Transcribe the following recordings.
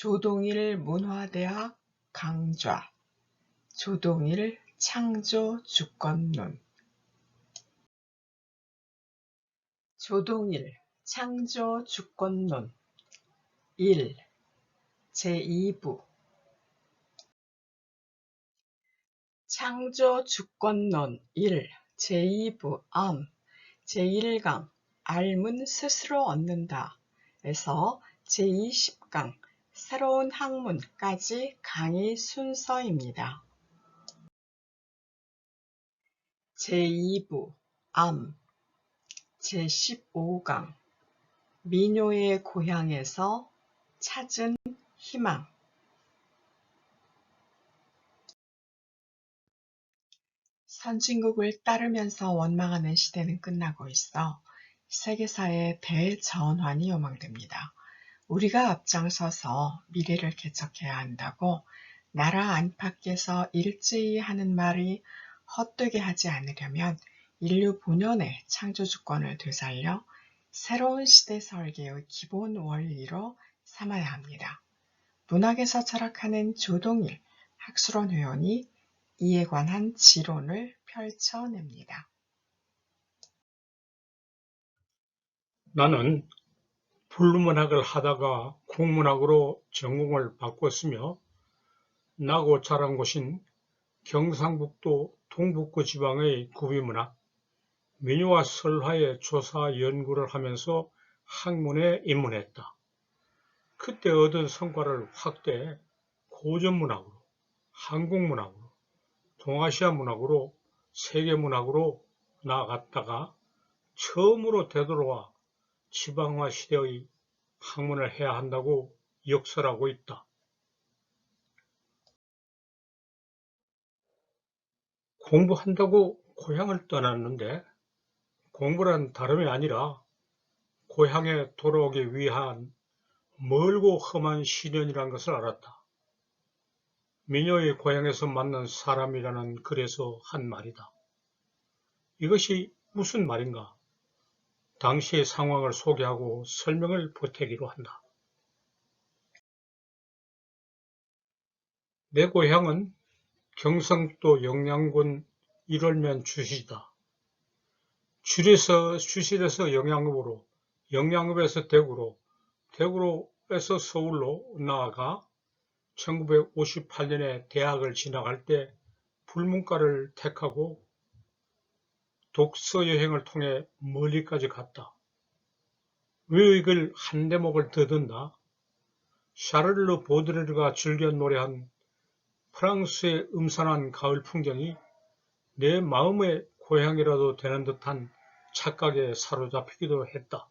조동일 문화대학 강좌 조동일 창조 주권론. 조동일 창조 주권론. 1. 제2부. 창조 주권론. 1. 제2부. 암. 제1강. 알문 스스로 얻는다. 에서 제20강 새로운 학문까지 강의 순서입니다. 제2부 암 제15강 미녀의 고향에서 찾은 희망 선진국을 따르면서 원망하는 시대는 끝나고 있어 세계사의 대전환이 요망됩니다. 우리가 앞장서서 미래를 개척해야 한다고 나라 안팎에서 일제히 하는 말이 헛되게 하지 않으려면 인류 본연의 창조 주권을 되살려 새로운 시대 설계의 기본 원리로 삼아야 합니다. 문학에서 철학하는 조동일 학술원 회원이 이에 관한 지론을 펼쳐냅니다. 나는 불문학을 하다가 국문학으로 전공을 바꿨으며 나고 자란 곳인 경상북도 동북부 지방의 구비문학, 민요와 설화의 조사 연구를 하면서 학문에 입문했다. 그때 얻은 성과를 확대 고전문학으로, 한국문학으로, 동아시아 문학으로, 세계문학으로 나아갔다가 처음으로 되돌아와 지방화 시대의 학문을 해야 한다고 역설하고 있다. 공부한다고 고향을 떠났는데 공부란 다름이 아니라 고향에 돌아오기 위한 멀고 험한 시련이란 것을 알았다. 미녀의 고향에서 만난 사람이라는 글에서 한 말이다. 이것이 무슨 말인가? 당시의 상황을 소개하고 설명을 보태기로 한다. 내 고향은 경상도 영양군 1월면 주시다. 줄에서 주실에서 영양읍으로, 영양읍에서 대구로, 대구로에서 서울로 나아가 1958년에 대학을 진학할 때 불문과를 택하고 독서 여행을 통해 멀리까지 갔다. 왜 이걸 한 대목을 더듬다? 샤를르 보드레르가 즐겨 노래한 프랑스의 음산한 가을 풍경이 내 마음의 고향이라도 되는 듯한 착각에 사로잡히기도 했다.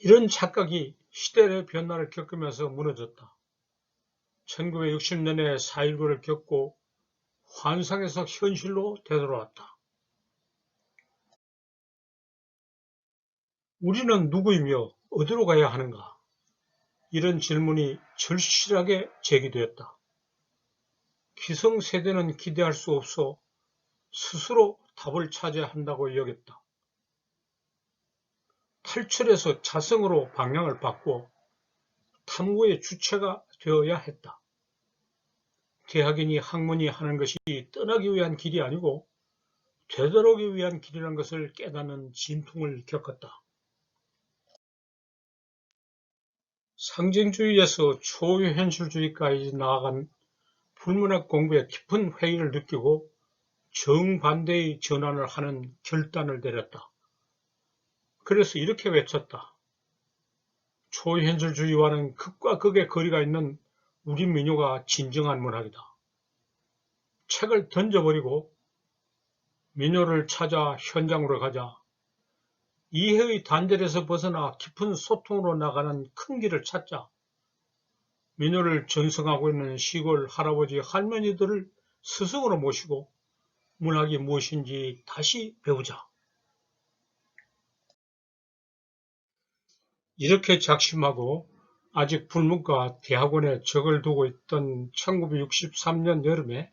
이런 착각이 시대의 변화를 겪으면서 무너졌다. 1960년에 4.19를 겪고 환상에서 현실로 되돌아왔다. 우리는 누구이며 어디로 가야 하는가? 이런 질문이 절실하게 제기되었다. 기성세대는 기대할 수 없어 스스로 답을 찾아야 한다고 여겼다. 탈출해서 자성으로 방향을 바꾸어 탐구의 주체가 되어야 했다. 대학인이 학문이 하는 것이 떠나기 위한 길이 아니고 되돌아오기 위한 길이라는 것을 깨닫는 진통을 겪었다. 상징주의에서 초현실주의까지 나아간 불문학 공부에 깊은 회의를 느끼고 정반대의 전환을 하는 결단을 내렸다. 그래서 이렇게 외쳤다. 초현실주의와는 극과 극의 거리가 있는 우리 민요가 진정한 문학이다. 책을 던져버리고 민요를 찾아 현장으로 가자. 이해의 단절에서 벗어나 깊은 소통으로 나가는 큰 길을 찾자. 민요를 전승하고 있는 시골 할아버지 할머니들을 스승으로 모시고 문학이 무엇인지 다시 배우자. 이렇게 작심하고 아직 불문과 대학원에 적을 두고 있던 1963년 여름에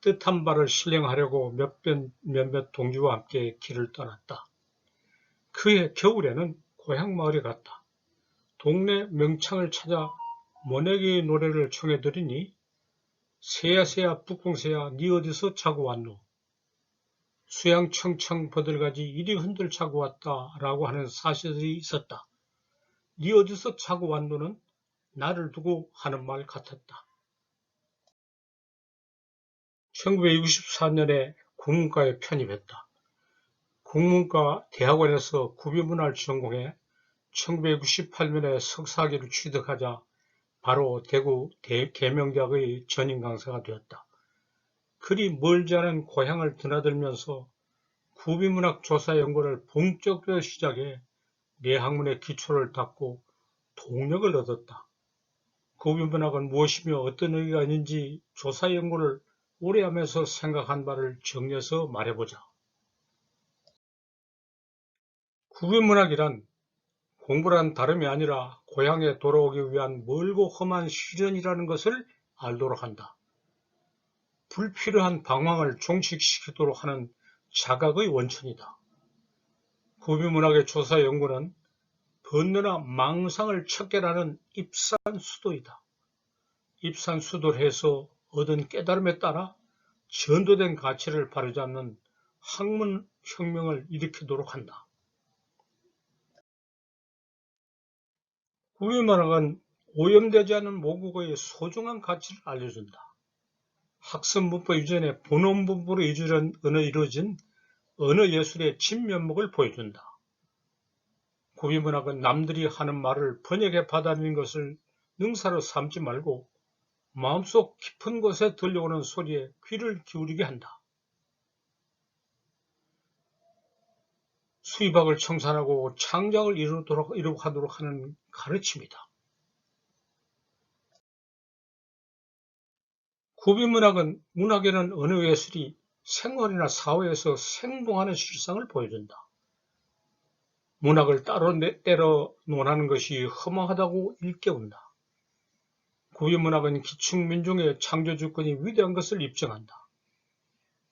뜻한 바를 실행하려고 몇몇, 몇몇 동지와 함께 길을 떠났다. 그해 겨울에는 고향 마을에 갔다. 동네 명창을 찾아 모내기 노래를 청해 드리니 새야 새야 북풍새야 니 어디서 자고 왔노? 수양 청청 버들가지 이리 흔들 자고 왔다 라고 하는 사실이 있었다. 니 어디서 자고 왔노는 나를 두고 하는 말 같았다. 1964년에 국문과에 편입했다. 국문과 대학원에서 구비문화를 전공해 1998년에 석사학위를 취득하자 바로 대구 계명대학의 전임 강사가 되었다. 그리 멀지 않은 고향을 드나들면서 구비문학 조사 연구를 본격적으로 시작해 내 학문의 기초를 닦고 동력을 얻었다. 구비문학은 무엇이며 어떤 의미가 있는지 조사 연구를 오래 하면서 생각한 바를 정리해서 말해보자. 구비문학이란 공부란 다름이 아니라 고향에 돌아오기 위한 멀고 험한 시련이라는 것을 알도록 한다. 불필요한 방황을 종식시키도록 하는 자각의 원천이다. 구비문학의 조사 연구는 번뇌나 망상을 척결하는 입산수도이다. 입산수도를 해서 얻은 깨달음에 따라 전도된 가치를 바로잡는 학문혁명을 일으키도록 한다. 구비문학은 오염되지 않은 모국어의 소중한 가치를 알려준다. 학습문법 이전에 본원문법으로 이주한 언어 이루어진 언어 예술의 진면목을 보여준다. 구비문학은 남들이 하는 말을 번역해 받아들인 것을 능사로 삼지 말고 마음속 깊은 곳에 들려오는 소리에 귀를 기울이게 한다. 수입학을 청산하고 창작을 이루도록, 이룩하도록 하는 가르침이다. 구비문학은 문학에는 언어 예술이 생활이나 사회에서 생동하는 실상을 보여준다. 문학을 따로 때려 논하는 것이 허망하다고 일깨운다. 구비문학은 기충민중의 창조주권이 위대한 것을 입증한다.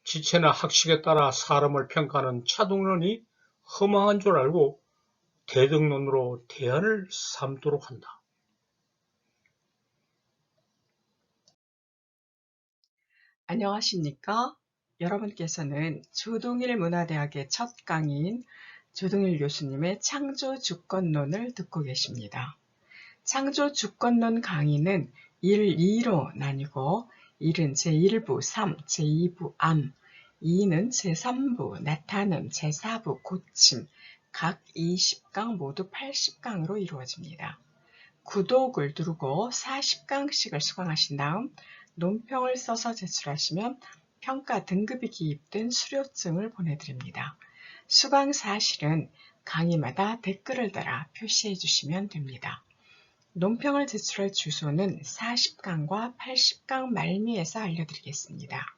지체나 학식에 따라 사람을 평가하는 차동론이 허망한 줄 알고 대등론으로 대안을 삼도록 한다. 안녕하십니까? 여러분께서는 조동일 문화대학의 첫 강의인 조동일 교수님의 창조 주권론을 듣고 계십니다. 창조 주권론 강의는 1, 2로 나뉘고 1은 제1부 3, 제2부 암, 2는 제3부 나타냄, 제4부 고침, 각 20강 모두 80강으로 이루어집니다. 구독을 누르고 40강씩을 수강하신 다음 논평을 써서 제출하시면 평가 등급이 기입된 수료증을 보내드립니다. 수강 사실은 강의마다 댓글을 달아 표시해 주시면 됩니다. 논평을 제출할 주소는 40강과 80강 말미에서 알려드리겠습니다.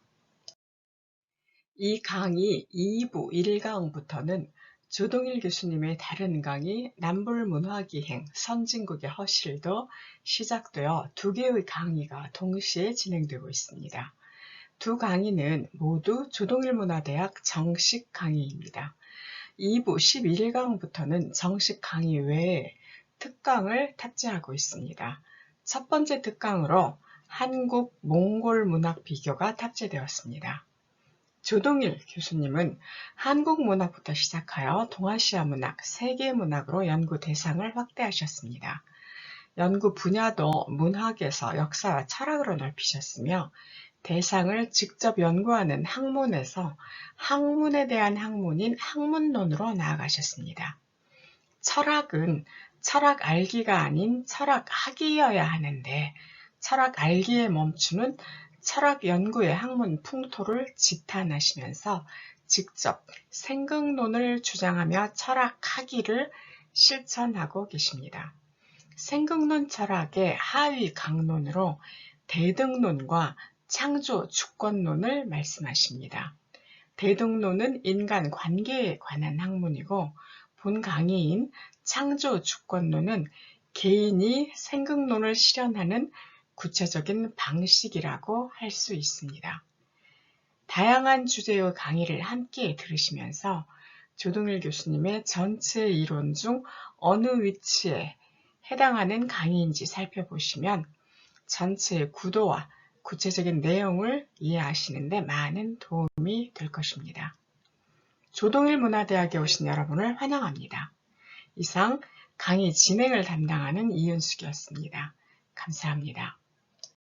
이 강의 2부 1강부터는 조동일 교수님의 다른 강의 남불문화기행 선진국의 허실도 시작되어 두 개의 강의가 동시에 진행되고 있습니다. 두 강의는 모두 조동일 문화대학 정식 강의입니다. 2부 11강부터는 정식 강의 외에 특강을 탑재하고 있습니다. 첫 번째 특강으로 한국 몽골 문학 비교가 탑재되었습니다. 조동일 교수님은 한국 문학부터 시작하여 동아시아 문학, 세계 문학으로 연구 대상을 확대하셨습니다. 연구 분야도 문학에서 역사와 철학으로 넓히셨으며 대상을 직접 연구하는 학문에서 학문에 대한 학문인 학문론으로 나아가셨습니다. 철학은 철학 알기가 아닌 철학 학이어야 하는데 철학 알기에 멈추는 철학 연구의 학문 풍토를 지탄하시면서 직접 생극론을 주장하며 철학 학위를 실천하고 계십니다. 생극론 철학의 하위 강론으로 대등론과 창조 주권론을 말씀하십니다. 대등론은 인간 관계에 관한 학문이고 본 강의인 창조 주권론은 개인이 생극론을 실현하는 구체적인 방식이라고 할 수 있습니다. 다양한 주제의 강의를 함께 들으시면서 조동일 교수님의 전체 이론 중 어느 위치에 해당하는 강의인지 살펴보시면 전체의 구도와 구체적인 내용을 이해하시는데 많은 도움이 될 것입니다. 조동일 문화대학에 오신 여러분을 환영합니다. 이상 강의 진행을 담당하는 이윤숙이었습니다. 감사합니다.